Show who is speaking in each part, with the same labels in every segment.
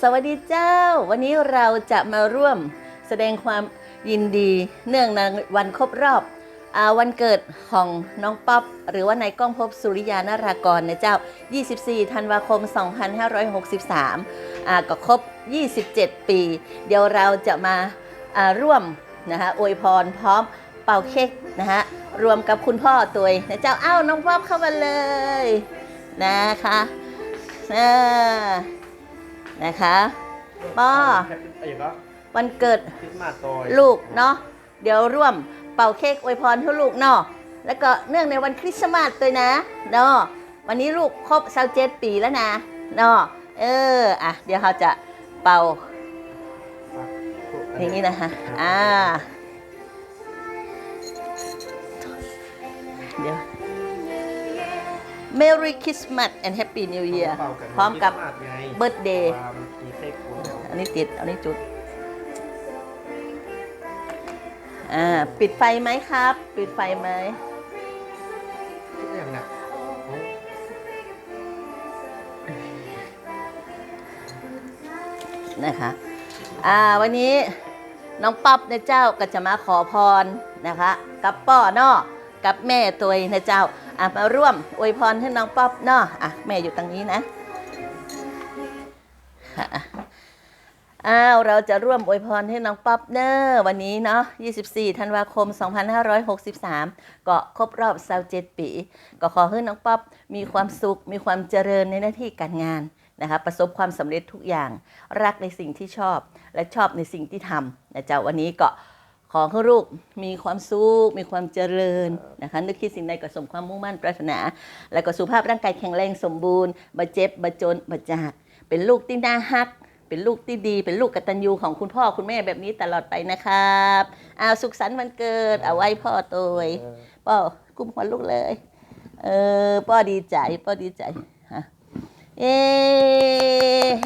Speaker 1: สวัสดีเจ้า วันนี้เราจะมาร่วมแสดงความยินดีเนื่องในวันครบรอบอวันเกิดของน้องป๊อปหรือว่านายก้องภพสุริยานารากรนะเจ้า 24 ธันวาคม 2563อ่าก็ครบ 27 ปี เดี๋ยวเราจะมาาร่วมนะคะอวยพรพร้อมเป่าเค้กนะคะรวมกับคุณพ่อตัวนะเจ้าเอ้าน้องป๊อปเข้ามาเลยนะคะอ่า นะคะป้อ
Speaker 2: แฮปปี้อะไรก็
Speaker 1: วันเกิด
Speaker 2: คริสต์มาสซอย
Speaker 1: ลูกเนาะเดี๋ยวร่วมเป่าเค้กอวยพรให้ลูกเนาะแล้วก็เนื่องในวันคริสต์มาสด้วยนะเนาะวันนี้ลูกครบ27ปีแล้วนะเนาะเอออะเดี๋ยวเราจะเป่าเพลงนี้นะคะอ่าเดี๋ยว Merry Christmas and Happy New Year
Speaker 2: เป่ากัน
Speaker 1: พร้อมกับ
Speaker 2: คสต์าสไง
Speaker 1: Birthday
Speaker 2: วางมีเค้กคุณแล้ว
Speaker 1: อันนี้ติด อันนี้จุด อ่า ปิดไฟไหมครับ ปิดไฟไหม
Speaker 2: คิดอย่างหนักโอ้
Speaker 1: นะคะ อ่า วันนี้น้องป๊อบนะเจ้าก็จะมาขอพรนะคะ กับป้อเนาะกับแม่ตัวเองนะเจ้า อะมาร่วมอวยพรให้น้องป๊อบเนาะอะแม่อยู่ตรงนี้นะอ้าวเราจะร่วมอวยพรให้น้องป๊อบเนอร์วันนี้เนาะ 24 ธันวาคม 2563 ก็ครบรอบ27ปี ก็ขอให้น้องป๊อบมีความสุข มีความเจริญในหน้าที่การงานนะคะประสบความสำเร็จทุกอย่าง รักในสิ่งที่ชอบ และชอบในสิ่งที่ทำนะจ๊ะวันนี้ก็ ขอให้ลูกมีความสุขมีความเจริญนะคะนึกคิดสิ่งใดก็สมความมุ่งมั่นปรารถนา และก็สุขภาพร่างกายแข็งแรงสมบูรณ์บ่เจ็บบ่จนบ่จาก เป็นลูกที่น่าฮัก เป็นลูกที่ดี เป็นลูกกตัญญูของคุณพ่อคุณแม่แบบนี้ตลอดไปนะครับอ้าวสุขสันต์วันเกิดเอาไว้พ่อตัว
Speaker 2: เออ
Speaker 1: ป้อกุ้มหัวลูกเลย เออป้อดีใจป้อดีใจฮะเอ้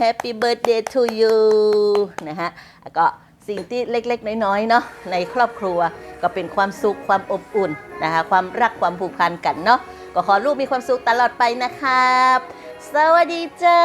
Speaker 1: Happy birthday to you นะฮะแล้วก็ สิ่งที่เล็กๆ น้อยๆเนาะในครอบครัวก็เป็นความสุขความอบอุ่นนะคะความรักความผูกพันกันเนาะก็ขอลูกมีความสุขตลอดไปนะครับ สวัสดีเจ้า